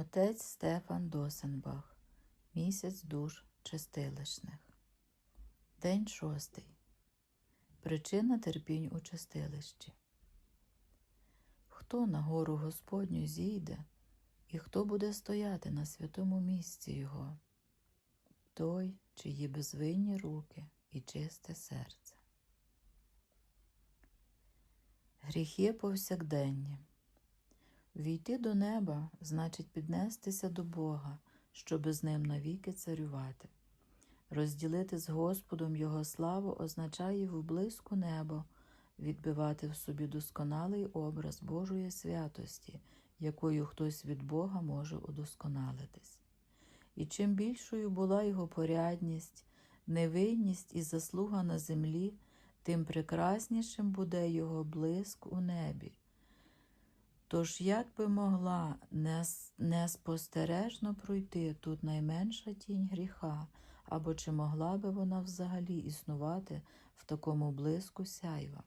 Отець Стефан Досенбах. Місяць душ чистилищних. День шостий. Причина терпінь у чистилищі. Хто на гору Господню зійде, і хто буде стояти на святому місці Його? Той, чиї безвинні руки і чисте серце. Гріхи повсякденні. Війти до неба значить піднестися до Бога, щоби з ним навіки царювати. Розділити з Господом Його славу означає в близьку небо відбивати в собі досконалий образ Божої святості, якою хтось від Бога може удосконалитись. І чим більшою була його порядність, невинність і заслуга на землі, тим прекраснішим буде його блиск у небі. Тож як би могла неспостережно пройти тут найменша тінь гріха, або чи могла би вона взагалі існувати в такому блиску сяйва?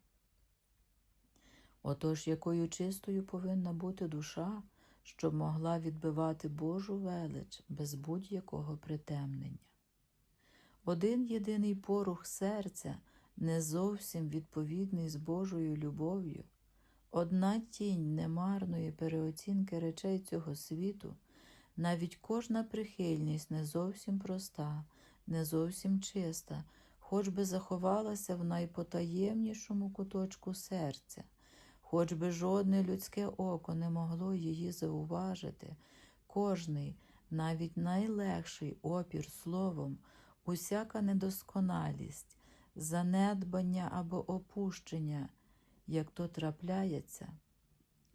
Отож, якою чистою повинна бути душа, щоб могла відбивати Божу велич без будь-якого притемнення. Один єдиний порух серця, не зовсім відповідний з Божою любов'ю, одна тінь немарної переоцінки речей цього світу, навіть кожна прихильність не зовсім проста, не зовсім чиста, хоч би заховалася в найпотаємнішому куточку серця, хоч би жодне людське око не могло її зауважити, кожний, навіть найлегший опір словом, усяка недосконалість, занедбання або опущення, як то трапляється,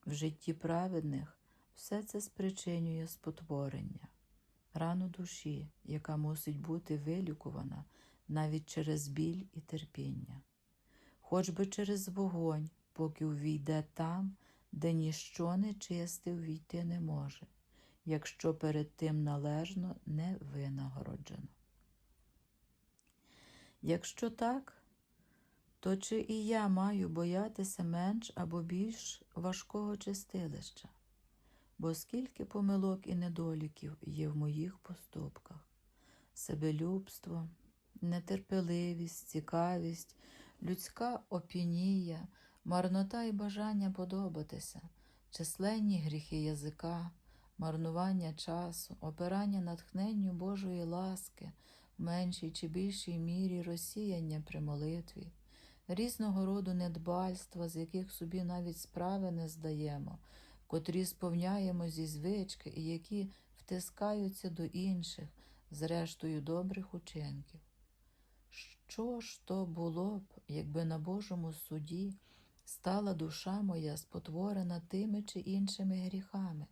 в житті праведних все це спричинює спотворення, рану душі, яка мусить бути вилікувана навіть через біль і терпіння, хоч би через вогонь, поки увійде там, де ніщо нечисте увійти не може, якщо перед тим належно не винагороджено. Якщо так, то чи і я маю боятися менш або більш важкого чистилища? Бо скільки помилок і недоліків є в моїх поступках, себелюбство, нетерпеливість, цікавість, людська опінія, марнота і бажання подобатися, численні гріхи язика, марнування часу, опирання натхненню Божої ласки, в меншій чи більшій мірі розсіяння при молитві, різного роду недбальства, з яких собі навіть справи не здаємо, котрі сповняємо зі звички і які втискаються до інших, зрештою добрих учинків. Що ж то було б, якби на Божому суді стала душа моя спотворена тими чи іншими гріхами?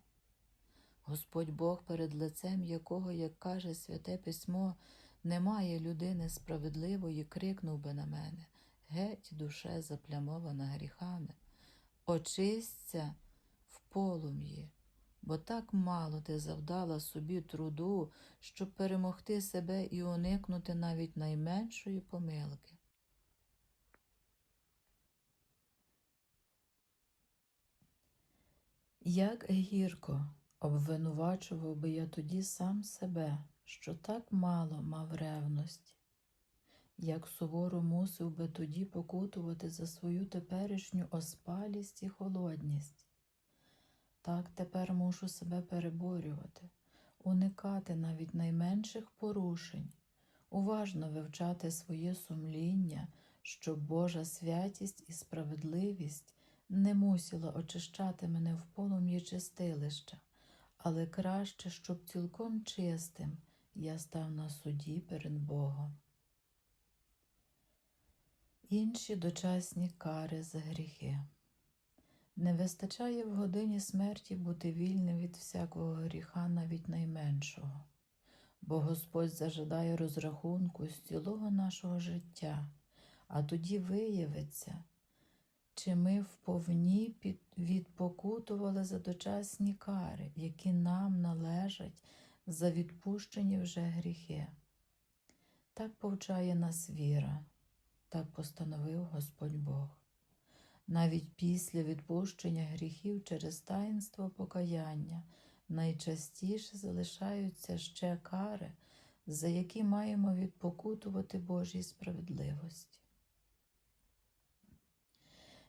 Господь Бог, перед лицем якого, як каже святе письмо, немає людини справедливої, крикнув би на мене геть, душе заплямована гріхами, очисться в полум'ї, бо так мало ти завдала собі труду, щоб перемогти себе і уникнути навіть найменшої помилки. Як гірко обвинувачував би я тоді сам себе, що так мало мав ревності, як суворо мусив би тоді покутувати за свою теперішню оспалість і холодність. Так тепер мушу себе переборювати, уникати навіть найменших порушень, уважно вивчати своє сумління, щоб Божа святість і справедливість не мусила очищати мене в полум'ї чистилища, але краще, щоб цілком чистим я став на суді перед Богом. Інші дочасні кари за гріхи. Не вистачає в годині смерті бути вільним від всякого гріха, навіть найменшого, бо Господь зажадає розрахунку з цілого нашого життя, а тоді виявиться, чи ми вповні відпокутували за дочасні кари, які нам належать за відпущені вже гріхи. Так повчає нас віра, так постановив Господь Бог. Навіть після відпущення гріхів через таїнство покаяння найчастіше залишаються ще кари, за які маємо відпокутувати Божій справедливості.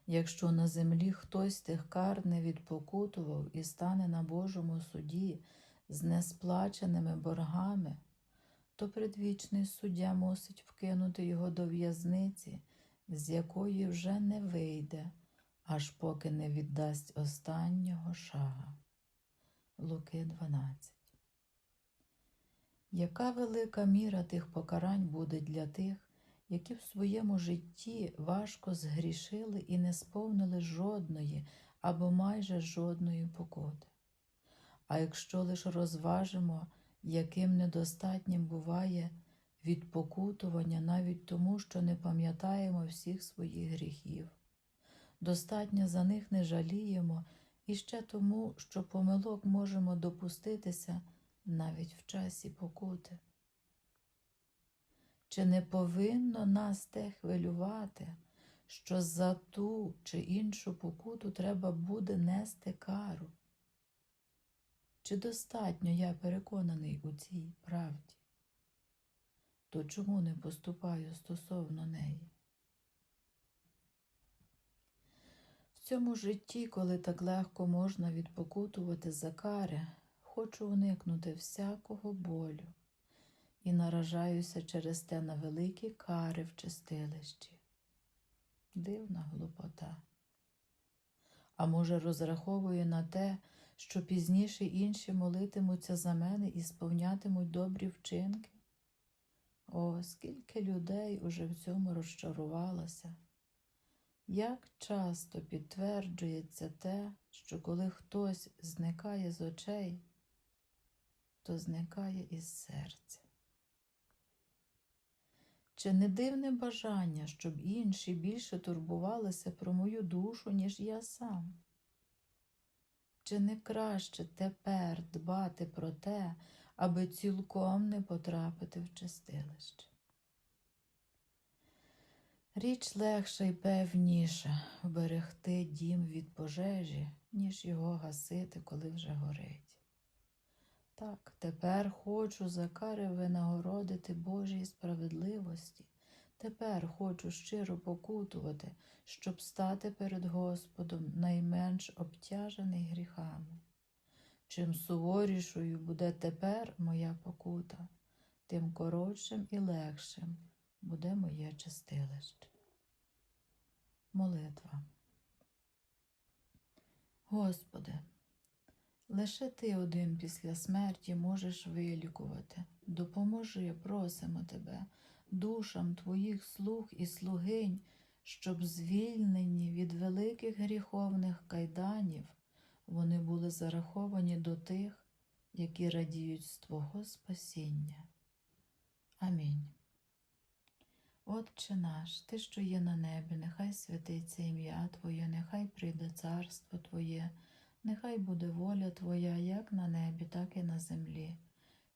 Якщо на землі хтось тих кар не відпокутував і стане на Божому суді з несплаченими боргами, то предвічний суддя мусить вкинути його до в'язниці, з якої вже не вийде, аж поки не віддасть останнього шага. Луки 12. Яка велика міра тих покарань буде для тих, які в своєму житті важко згрішили і не сповнили жодної або майже жодної покоти? А якщо лише розважимо, яким недостатнім буває відпокутування навіть тому, що не пам'ятаємо всіх своїх гріхів, достатньо за них не жаліємо і ще тому, що помилок можемо допуститися навіть в часі покути. Чи не повинно нас те хвилювати, що за ту чи іншу покуту треба буде нести кару? Чи достатньо я переконаний у цій правді? То чому не поступаю стосовно неї? В цьому житті, коли так легко можна відпокутувати за кари, хочу уникнути всякого болю і наражаюся через те на великі кари в чистилищі. Дивна глупота. А може, розраховую на те, що пізніше інші молитимуться за мене і сповнятимуть добрі вчинки? О, скільки людей уже в цьому розчарувалося. Як часто підтверджується те, що коли хтось зникає з очей, то зникає із серця. Чи не дивне бажання, щоб інші більше турбувалися про мою душу, ніж я сам? Чи не краще тепер дбати про те, аби цілком не потрапити в чистилище? Річ легша і певніша вберегти дім від пожежі, ніж його гасити, коли вже горить. Так, тепер хочу за кари винагородити Божій справедливості. Тепер хочу щиро покутувати, щоб стати перед Господом найменш обтяжений гріхами. Чим суворішою буде тепер моя покута, тим коротшим і легшим буде моє чистилище. Молитва. Господи, лише Ти один після смерті можеш вилікувати. Допоможи, просимо Тебе, душам Твоїх слуг і слугинь, щоб звільнені від великих гріховних кайданів, вони були зараховані до тих, які радіють з Твого спасіння. Амінь. Отче наш, Ти, що є на небі, нехай святиться ім'я Твоє, нехай прийде царство Твоє, нехай буде воля Твоя, як на небі, так і на землі.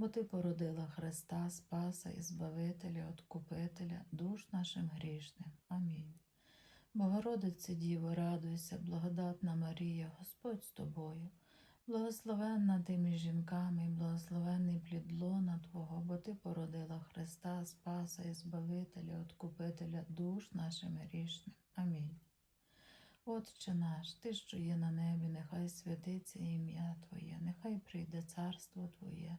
бо Ти породила Христа, Спаса і Збавителя, Откупителя, душ нашим грішним. Амінь. Богородице Діво, радуйся, благодатна Марія, Господь з тобою. Благословенна ти між жінками, і благословенний плід лона Твого, бо Ти породила Христа, Спаса і Збавителя, Откупителя, душ нашим грішним. Амінь. Отче наш, Ти, що є на небі, нехай святиться ім'я Твоє, нехай прийде царство Твоє,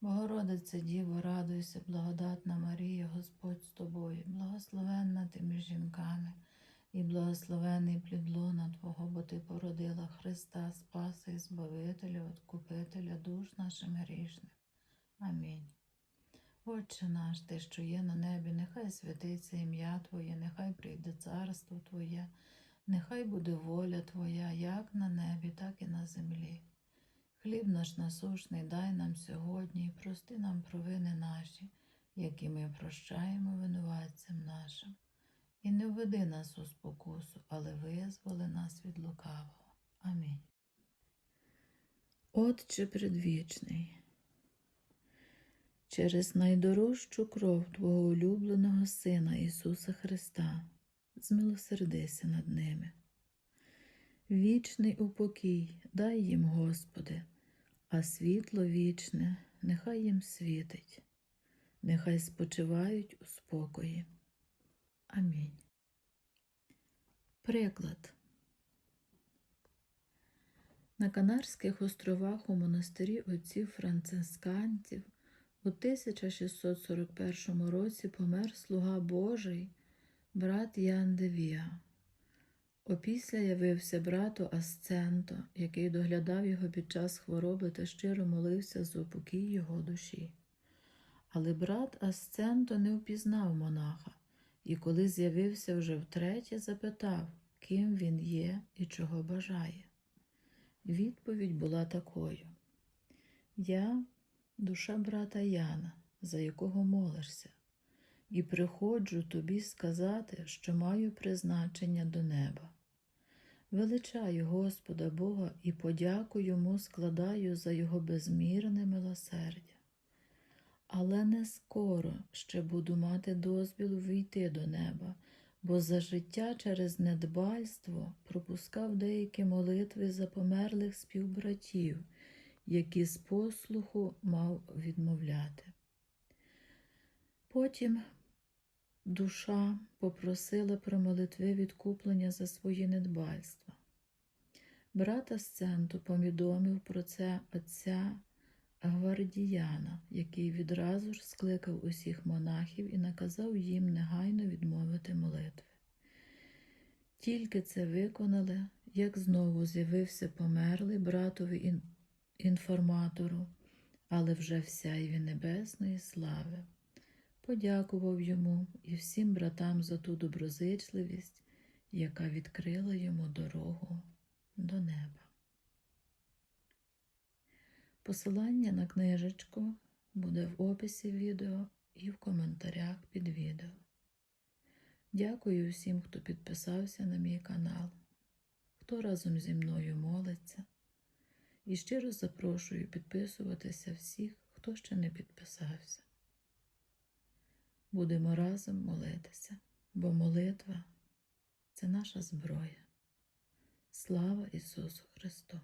Богородице Діво, радуйся, благодатна Марія, Господь з тобою, благословенна ти між жінками, і благословений плід лона Твого, бо Ти породила Христа, Спаса і Збавителя, Откупителя душ нашим грішним. Амінь. Отче наш, Ти, що є на небі, нехай святиться ім'я Твоє, нехай прийде царство Твоє, нехай буде воля Твоя, як на небі, так і на землі. Хліб наш насушний дай нам сьогодні і прости нам провини наші, які ми прощаємо винуватцям нашим. І не введи нас у спокусу, але визволи нас від лукавого. Амінь. Отче предвічний, через найдорожчу кров Твого улюбленого Сина Ісуса Христа, змилосердися над ними. Вічний упокій дай їм, Господи, а світло вічне нехай їм світить, нехай спочивають у спокої. Амінь. Приклад. На Канарських островах у монастирі отців францисканців у 1641 році помер слуга Божий, брат Ян Девія. Опісля явився брату Асценто, який доглядав його під час хвороби та щиро молився за упокій його душі. Але брат Асценто не впізнав монаха, і коли з'явився вже втретє, запитав, ким він є і чого бажає. Відповідь була такою: Я душа брата Яна, за якого молишся, і приходжу тобі сказати, що маю призначення до неба. Величаю Господа Бога і подяку йому складаю за його безмірне милосердя. Але не скоро ще буду мати дозвіл війти до неба, бо за життя через недбальство пропускав деякі молитви за померлих співбратів, які з послуху мав відмовляти. Потім душа попросила про молитви відкуплення за свої недбальства. Брат Асценту повідомив про це отця Гвардіяна, який відразу ж скликав усіх монахів і наказав їм негайно відмовити молитви. Тільки це виконали, як знову з'явився померлий братові інформатору, але вже в сяйві небесної слави. Подякував йому і всім братам за ту доброзичливість, яка відкрила йому дорогу до неба. Посилання на книжечку буде в описі відео і в коментарях під відео. Дякую всім, хто підписався на мій канал, хто разом зі мною молиться. І щиро запрошую підписуватися всіх, хто ще не підписався. Будемо разом молитися, бо молитва це наша зброя. Слава Ісусу Христу!